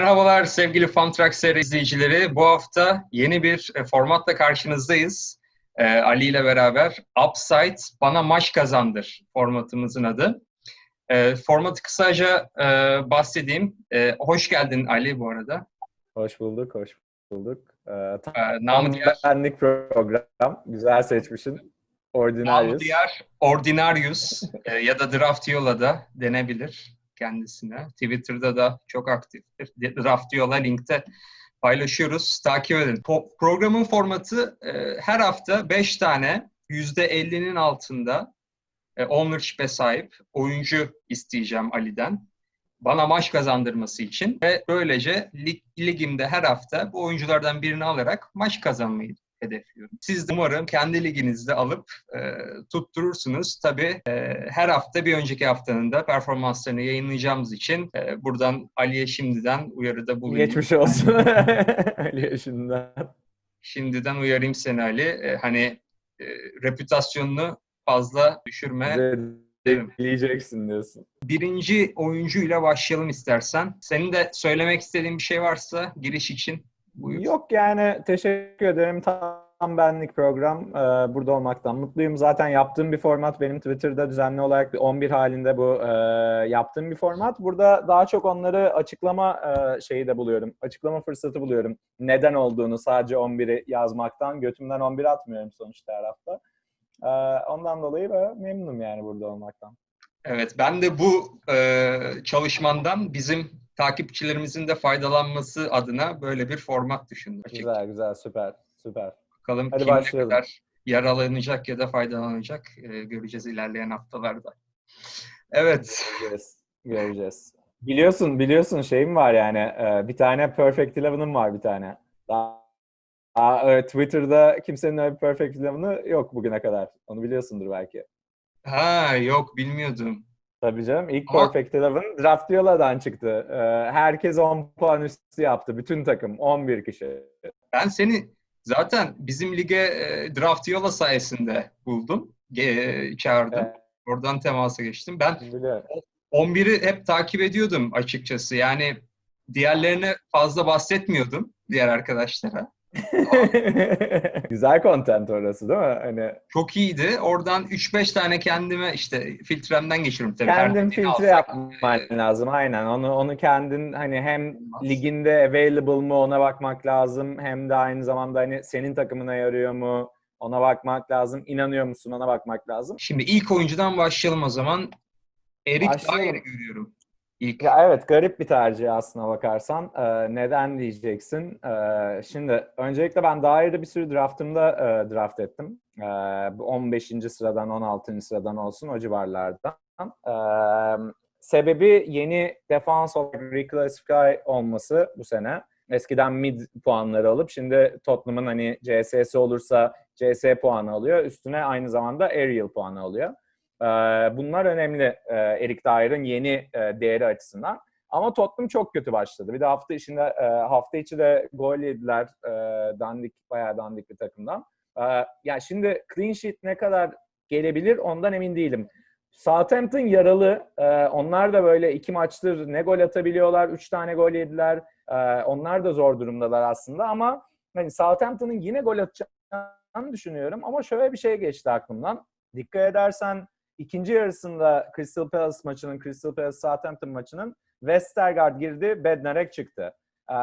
Merhabalar sevgili Funtrack seri izleyicileri. Bu hafta yeni bir e, formatla karşınızdayız. Ee, Ali ile beraber Upside Bana Maç Kazandır formatımızın adı. Ee, formatı kısaca e, bahsedeyim. Ee, hoş geldin Ali bu arada. Hoş bulduk, hoş bulduk. Ee, Ee, tam namı diğer, benlik program. Güzel seçmişsin. namı Ordinarius. diğer Ordinarius e, ya da Draftiola da denebilir kendisine. Twitter'da da çok aktiftir. Draftiola linkte paylaşıyoruz. Takip edin. Po- programın formatı e, her hafta 5 tane %50'nin altında e, ownership'e sahip oyuncu isteyeceğim Ali'den. Bana maç kazandırması için ve böylece lig, ligimde her hafta bu oyunculardan birini alarak maç kazanmayı hedefliyorum. Siz de umarım kendi liginizde alıp e, tutturursunuz. Tabii e, her hafta bir önceki haftanın da performanslarını yayınlayacağımız için e, buradan Ali'ye şimdiden uyarıda bulunayım. Geçmiş olsun. Ali yaşından. Şimdiden uyarayım seni Ali. E, hani e, reputasyonunu fazla düşürme. Zedeleyeceksin diyorsun. Birinci oyuncuyla başlayalım istersen. Senin de söylemek istediğin bir şey varsa giriş için buyur. Yok yani teşekkür ederim. Tam benlik program. Ee, burada olmaktan mutluyum. Zaten yaptığım bir format benim Twitter'da düzenli olarak bir 11 halinde bu e, yaptığım bir format. Burada daha çok onları açıklama e, şeyi de buluyorum. Açıklama fırsatı buluyorum. Neden olduğunu sadece 11'i yazmaktan. Götümden 11 atmıyorum sonuçta her hafta. Ee, ondan dolayı memnunum yani burada olmaktan. Evet, ben de bu e, çalışmandan bizim takipçilerimizin de faydalanması adına böyle bir format düşündüm. açıkçası. Güzel güzel süper süper. Bakalım Hadi kim başlayalım. kadar yararlanacak ya da faydalanacak e, göreceğiz ilerleyen haftalarda. Evet, Göreceğiz. Göreceğiz. Biliyorsun, biliyorsun şeyim var yani. e, Bir tane Perfect Eleven'ım var bir tane. Daha, daha, e, Twitter'da kimsenin öyle bir Perfect Eleven'ı yok bugüne kadar. Onu biliyorsundur belki. ha yok bilmiyordum. Tabii canım. İlk Ama- Perfect Eleven Draftiola'dan çıktı. E, Herkes 10 puan üstü yaptı. Bütün takım. 11 kişi. Ben seni zaten bizim lige e, Draftiola sayesinde buldum, e, çağırdım. Evet. Oradan temasa geçtim. Ben Biliyorum. 11'i hep takip ediyordum açıkçası. Yani diğerlerine fazla bahsetmiyordum diğer arkadaşlara. Güzel content orası değil mi? Hani Çok iyiydi. Oradan 3-5 tane kendime işte filtremden geçiriyorum tabii. Kendin filtre alsak, yapman e, lazım aynen. Onu onu kendin hani hem liginde available mı ona bakmak lazım hem de aynı zamanda hani senin takımına yarıyor mu ona bakmak lazım. İnanıyor musun ona bakmak lazım. Şimdi ilk oyuncudan başlayalım o zaman. Erik Başlayalım. Dyer'i görüyorum. İlk. Ya evet garip bir tercih aslına bakarsan. Ee, neden diyeceksin? Ee, şimdi öncelikle ben Dyer'ı bir sürü draftımda e, draft ettim. Ee, bu 15. sıradan 16. sıradan olsun o civarlardan. Ee, sebebi yeni defans olarak reclassify olması bu sene. Eskiden mid puanları alıp şimdi Tottenham'ın hani CS'si olursa CS puanı alıyor. Üstüne aynı zamanda aerial puanı alıyor. Ee, Bunlar önemli e, Eric Dyer'ın yeni e, değeri açısından. Ama Tottenham çok kötü başladı. Bir de hafta içinde e, hafta içi de gol yediler. Dandik bayağı dandik bir takımdan. Ya şimdi clean sheet ne kadar gelebilir ondan emin değilim. Southampton yaralı. Onlar da böyle iki maçtır ne gol atabiliyorlar. Üç tane gol yediler. Onlar da zor durumdalar aslında ama hani Southampton'ın yine gol atacağını düşünüyorum. Ama şöyle bir şey geçti aklımdan. Dikkat edersen ikinci yarısında Crystal Palace maçının, Crystal Palace Southampton maçının Westergaard girdi, Bednarek çıktı. Ee,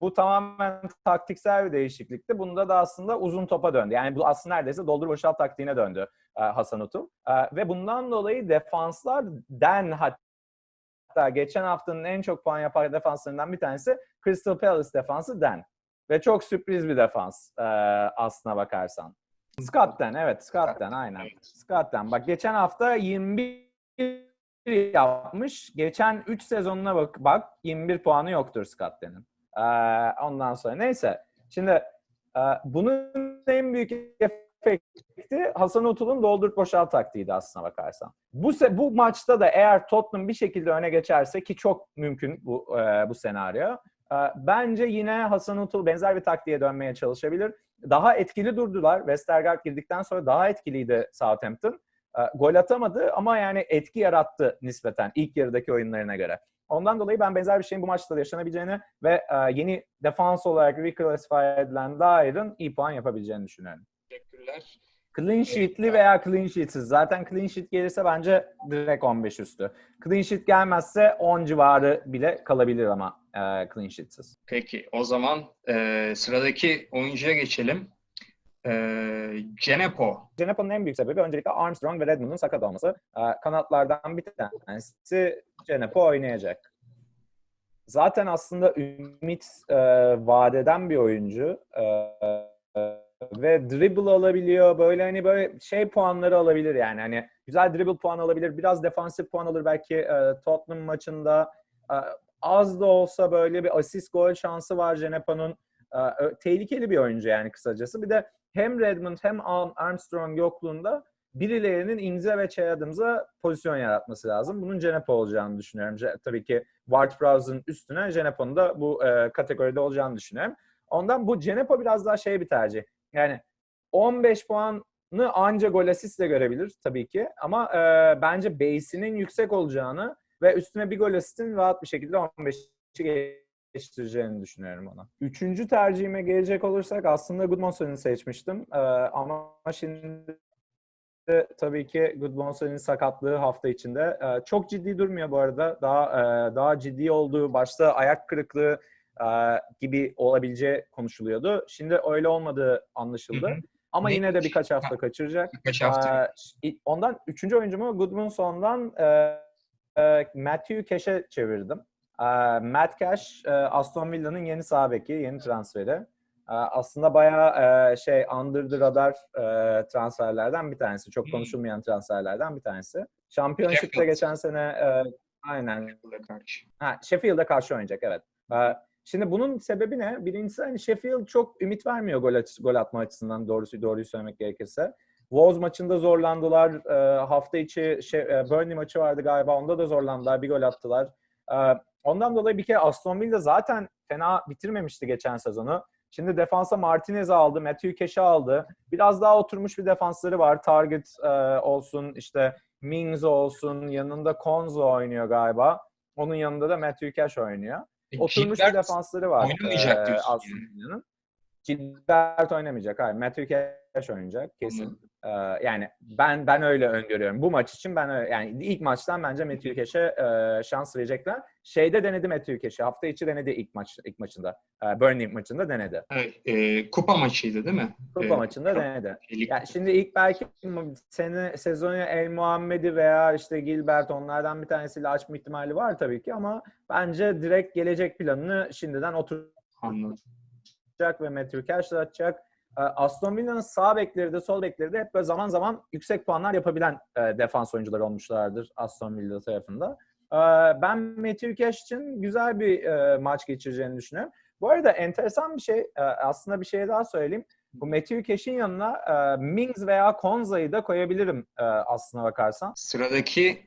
bu tamamen taktiksel bir değişiklikti. Bunda da aslında uzun topa döndü. Yani bu aslında neredeyse doldur boşalt taktiğine döndü e, Hasan Utul. E, ve bundan dolayı defanslar den hatta geçen haftanın en çok puan yapan defanslarından bir tanesi Crystal Palace defansı den. Ve çok sürpriz bir defans e, aslına bakarsan. Scott'ten evet Scott'ten aynen. Scott'ten. Bak geçen hafta 21 yapmış. Geçen 3 sezonuna bak bak 21 puanı yoktur Scott'tenin. Ee, ondan sonra neyse. Şimdi e, bunun en büyük efekti Hasan Utul'un doldurup boşalt taktiğiydi aslına bakarsan. Bu se- bu maçta da eğer Tottenham bir şekilde öne geçerse ki çok mümkün bu e, bu senaryo. e, bence yine Hasan Utul benzer bir taktiğe dönmeye çalışabilir daha etkili durdular. Westergaard girdikten sonra daha etkiliydi Southampton. E, gol atamadı ama yani etki yarattı nispeten ilk yarıdaki oyunlarına göre. Ondan dolayı ben benzer bir şeyin bu maçta da yaşanabileceğini ve e, yeni defans olarak reclassify edilen Dair'ın iyi puan yapabileceğini düşünüyorum. Teşekkürler. Clean sheet'li veya clean sheet'siz. Zaten clean sheet gelirse bence direkt 15 üstü. Clean sheet gelmezse 10 civarı bile kalabilir ama e, clean sheet'siz. Peki o zaman e, sıradaki oyuncuya geçelim. E, Cenepo. Cenepo'nun en büyük sebebi öncelikle Armstrong ve Redmond'un sakat olması. E, kanatlardan bir tanesi Cenepo oynayacak. Zaten güzel ümit e, vadeden bir oyuncu. E, e, ve dribble alabiliyor. Böyle hani böyle şey puanları alabilir yani. Hani güzel dribble puan alabilir. Biraz defansif puan alır belki e, Tottenham maçında. E, az da olsa böyle bir asist gol şansı var Jenepo'nun. E, tehlikeli bir oyuncu yani kısacası. Bir de hem Redmond hem Armstrong yokluğunda birilerinin Ingze ve Che pozisyon yaratması lazım. Bunun Jenepo olacağını düşünüyorum. Tabii ki Ward-Prowse'ın üstüne Jenepo'nun da bu e, kategoride olacağını düşünüyorum. Ondan bu Jenepo biraz daha şey bir tercih. Yani 15 puanı anca gol asistle görebilir tabii ki. Ama e, bence base'inin yüksek olacağını ve üstüne bir gol asistin rahat bir şekilde 15'i geçtireceğini düşünüyorum ona. Üçüncü tercihime gelecek olursak aslında Goodmanson'u seçmiştim. E, ama şimdi tabii ki Goodmanson'un sakatlığı hafta içinde. E, çok ciddi durmuyor bu arada. Daha e, daha ciddi olduğu başta ayak kırıklığı gibi olabileceği konuşuluyordu. Şimdi öyle olmadığı anlaşıldı. Hı hı. Ama ne? yine de birkaç hafta kaçıracak. Birkaç hafta. Ee, ondan üçüncü oyuncumu Goodmanson'dan e, e, Matthew Cash'e çevirdim. E, Matt Cash, e, Aston Villa'nın yeni sağ beki, yeni transferi. E, aslında bayağı e, şey under the radar e, transferlerden bir tanesi. Çok konuşulmayan transferlerden bir tanesi. Şampiyonşipte geçen sene e, aynen. Sheffield'a karşı. Ha, Sheffield'a karşı oynayacak evet. E, Şimdi bunun sebebi ne? Birincisi hani Sheffield çok ümit vermiyor gol, açı, gol atma açısından doğrusu doğruyu söylemek gerekirse. Wolves maçında zorlandılar. E, hafta içi şey, e, Burnley maçı vardı galiba. Onda da zorlandılar. Bir gol attılar. E, ondan dolayı bir kere Aston Villa zaten fena bitirmemişti geçen sezonu. Şimdi defansa Martinez aldı, Matthew Cash'i aldı. Biraz daha oturmuş bir defansları var. Target e, olsun, işte Mings olsun, yanında Konzo oynuyor galiba. Onun yanında da Matthew Cash oynuyor. E, Oturmuş Gilbert bir defansları var. Oynamayacak diyorsun. Yani. Gilbert oynamayacak. Hayır. Matthew Cash oynayacak kesin. Ee, yani ben ben öyle öngörüyorum. Bu maç için ben öyle, yani ilk maçtan bence Matthew Cash'e e, şans verecekler. Şeyde denedi Matthew Cash'i. Hafta içi denedi ilk maç ilk maçında. E, Burnley maçında denedi. Evet, e, kupa maçıydı değil mi? Kupa e, maçında denedi. Yani şimdi ilk belki sene sezonu El Muhammed'i veya işte Gilbert onlardan bir tanesiyle açma ihtimali var tabii ki ama bence direkt gelecek planını şimdiden Anladım. Ve Matthew Cash'la atacak. Ee, Aston Villa'nın sağ bekleri de sol bekleri de hep böyle zaman zaman yüksek puanlar yapabilen e, defans oyuncuları olmuşlardır Aston Villa tarafında. E, ben Matthew Cash için güzel bir e, maç geçireceğini düşünüyorum. Bu arada enteresan bir şey, e, aslında bir şey daha söyleyeyim. Bu Matthew Cash'in yanına Mings veya Konza'yı da koyabilirim aslına bakarsan. Sıradaki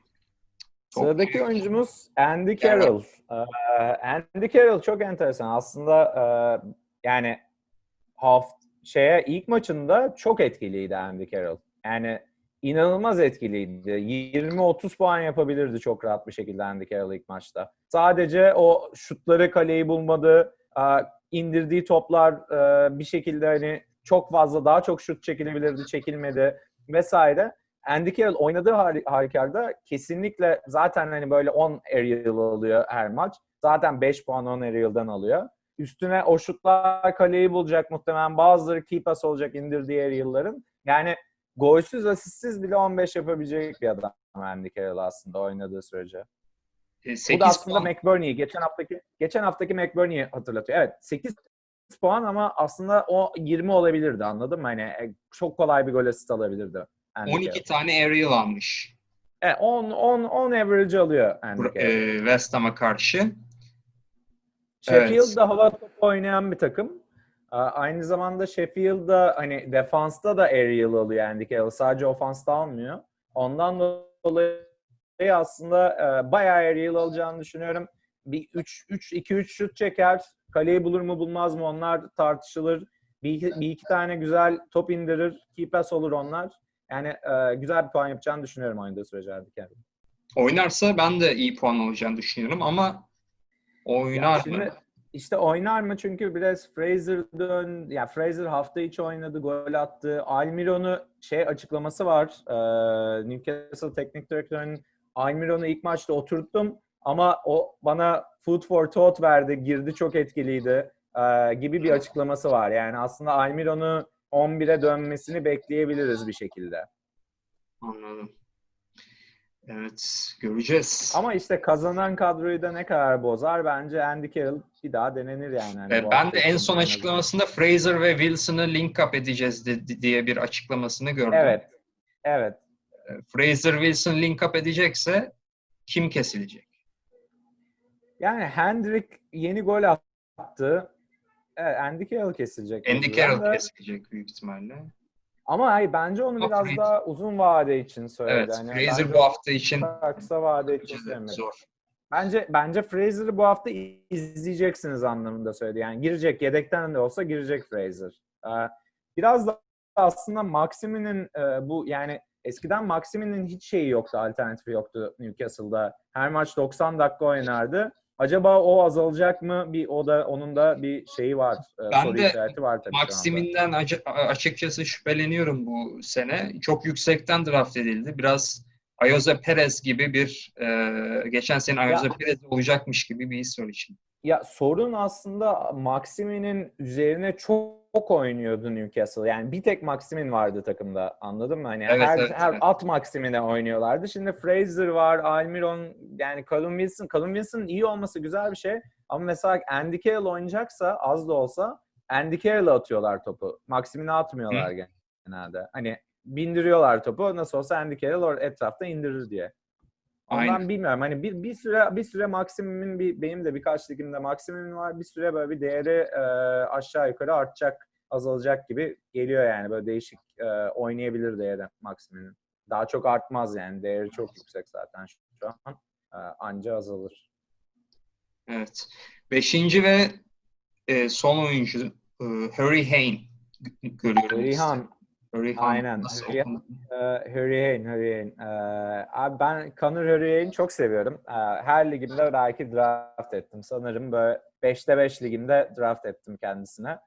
Sıradaki oyuncumuz Andy Carroll. Evet. E, Andy Carroll çok enteresan. Aslında yani hafta şeye ilk maçında çok etkiliydi Andy Carroll. Yani inanılmaz etkiliydi. 20-30 puan yapabilirdi çok rahat bir şekilde Andy Carroll ilk maçta. Sadece o şutları kaleyi bulmadı. indirdiği toplar bir şekilde hani çok fazla daha çok şut çekilebilirdi, çekilmedi vesaire. Andy Carroll oynadığı halükarda kesinlikle zaten hani böyle 10 aerial alıyor her maç. Zaten 5 puan 10 aerial'dan alıyor. Üstüne o şutlar kaleyi bulacak muhtemelen. Bazıları key pass olacak indirdiği yılların. Yani golsüz asistsiz bile 15 yapabilecek bir adam Andy Carroll aslında oynadığı sürece. E, Bu da aslında puan. McBurney'i geçen haftaki geçen haftaki McBurney'i hatırlatıyor. Evet 8 puan ama aslında o 20 olabilirdi anladın mı? Hani e, çok kolay bir gol asist alabilirdi. Andy 12 Carroll. tane aerial almış. Evet 10 10 10 average alıyor Andy Carroll. E, West Ham'a karşı. Sheffield'da evet. hava topu oynayan bir takım. Aynı zamanda Sheffield'da hani defansta da aerial alıyor Andy Carroll. Sadece ofansta almıyor. Ondan dolayı aslında e, bayağı aerial alacağını düşünüyorum. Bir 3 3 2 3 şut çeker. Kaleyi bulur mu bulmaz mı onlar tartışılır. Bir iki, bir iki tane güzel top indirir. Key pass olur onlar. Yani e, güzel bir puan yapacağını düşünüyorum oynadığı sürece Carroll. Oynarsa ben de iyi puan alacağını düşünüyorum ama oynar şimdi- mı? İşte oynar mı? Çünkü biraz Fraser dön, ya Fraser hafta içi oynadı, gol attı. Almiron'u şey açıklaması var. Ee, Newcastle teknik direktörünün Almiron'u ilk maçta oturttum ama o bana food for thought verdi, girdi çok etkiliydi ee, gibi bir açıklaması var. Yani aslında Almiron'u 11'e dönmesini bekleyebiliriz bir şekilde. Anladım. Evet, göreceğiz. Ama işte kazanan kadroyu da ne kadar bozar bence Andy Carroll bir daha denenir yani. Hani E, ben de en son açıklamasında Fraser ve Wilson'ı link up edeceğiz de- diye bir açıklamasını gördüm. Evet. Evet. E, Fraser Wilson link up edecekse kim kesilecek? Yani Hendrick yeni gol attı. Evet, Andy Carroll kesilecek. Andy Carroll kesilecek büyük ihtimalle. Ama hayır, bence onu Yok, biraz daha uzun vade için söyledi. Evet, Hani Fraser bu hafta için kısa vade için söylemedi. zor. Bence bence Fraser'ı bu hafta izleyeceksiniz anlamında söyledi. Yani girecek, yedekten de olsa girecek Fraser. Ee, biraz da aslında Maximin'in e, bu yani eskiden Maximin'in hiç şeyi yoktu, alternatifi yoktu Newcastle'da. Her maç 90 dakika oynardı. Acaba o azalacak mı? Bir o da onun da bir şeyi var. e, Ben soru de işareti var tabii. Maximin'den açıkçası şüpheleniyorum bu sene. Çok yüksekten draft edildi. Biraz Ayoze Perez gibi bir e, geçen sene Ayoze Perez olacakmış gibi bir his var için. Ya sorun aslında Maximin'in üzerine çok oynuyordu Newcastle. Yani bir tek Maximin vardı takımda. Anladın mı? Hani Evet, her, evet, her evet. at Maximin'e oynuyorlardı. Şimdi Fraser var, Almiron, yani Callum Wilson. Callum Wilson'ın iyi olması güzel bir şey. Ama mesela Andy Carroll oynayacaksa az da olsa Andy Carroll'a atıyorlar topu. Maximin'e atmıyorlar genelde. Hani bindiriyorlar topu. Nasıl olsa Andy Carroll etrafta indirir diye. Ondan Aynen. bilmiyorum. Hani bir, bir süre bir süre Maximum'un bir benim de birkaç ligimde Maximum var. Bir süre böyle bir değeri e, aşağı yukarı artacak, azalacak gibi geliyor yani. Böyle değişik e, oynayabilir değeri Maximum'un. Daha çok artmaz yani. Değeri çok yüksek zaten şu an. E, anca azalır. Evet. Beşinci ve e, son oyuncu e, Harry Kane g- görüyorum. Harry Kane. Aynen. Nasıl Harry- okunuyor? e, Harry Kane, Harry Kane. E, abi ben Conor Harry Kane'i çok seviyorum. E, her ligimde belki draft ettim. Sanırım böyle 5'te 5 ligimde draft ettim kendisine.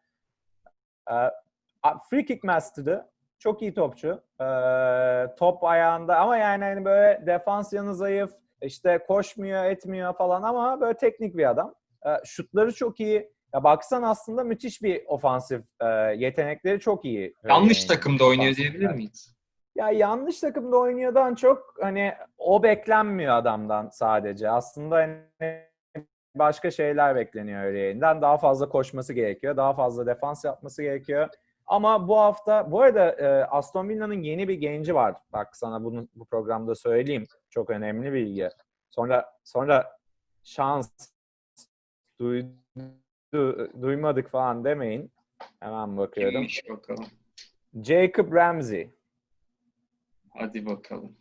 Free kick master'ı. Çok iyi topçu. Top ayağında ama yani hani böyle defans yanı zayıf. işte koşmuyor, etmiyor falan ama böyle teknik bir adam. Şutları çok iyi. Ya baksan aslında müthiş bir ofansif e, yetenekleri çok iyi. Harry Yanlış Kane'in. takımda oynuyor diyebilir miyiz? Ya yanlış takımda oynuyordan çok hani o beklenmiyor adamdan sadece. Aslında hani başka şeyler bekleniyor Öryeğinden. Daha fazla koşması gerekiyor. Daha fazla defans yapması gerekiyor. Ama bu hafta, bu arada e, Aston Villa'nın yeni bir genci var. Bak sana bunu bu programda söyleyeyim. Çok önemli bilgi. Sonra sonra şans duydu, duymadık falan demeyin. Hemen bakıyorum. Kimmiş bakalım. Jacob Ramsey. Hadi bakalım.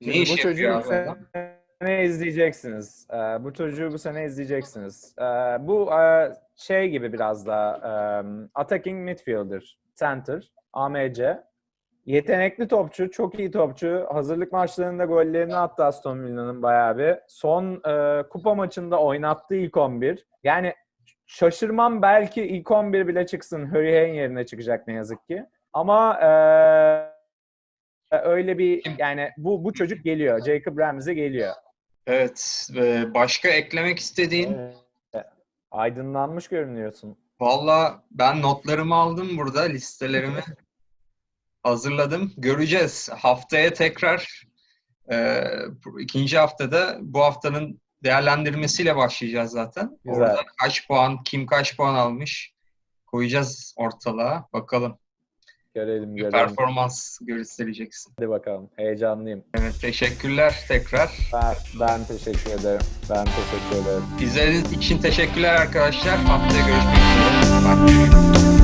Ne Şimdi iş bu çocuğu bu adam? sene izleyeceksiniz. Ee, bu çocuğu bu sene izleyeceksiniz. Ee, bu e, şey gibi biraz da e, attacking midfielder, center, AMC. Yetenekli topçu, çok iyi topçu. Hazırlık maçlarında gollerini attı Aston Villa'nın bayağı bir. Son e, kupa maçında oynattığı ilk 11. Yani şaşırmam belki ilk 11 bile çıksın. Harry Kane yerine çıkacak ne yazık ki. Ama e, öyle bir yani bu bu çocuk geliyor. Jacob Ramsey geliyor. Evet. başka eklemek istediğin? Evet. Aydınlanmış görünüyorsun. Valla ben notlarımı aldım burada. Listelerimi hazırladım. Göreceğiz. Haftaya tekrar e, ikinci haftada bu haftanın değerlendirmesiyle başlayacağız zaten. Güzel. Orada kaç puan, kim kaç puan almış koyacağız ortalığa. Bakalım. Görelim görelim. performans göstereceksin. Hadi bakalım. Heyecanlıyım. Evet teşekkürler tekrar. Ben, ben teşekkür ederim. Ben teşekkür ederim. İzlediğiniz için teşekkürler arkadaşlar. Haftaya görüşmek üzere. Bye.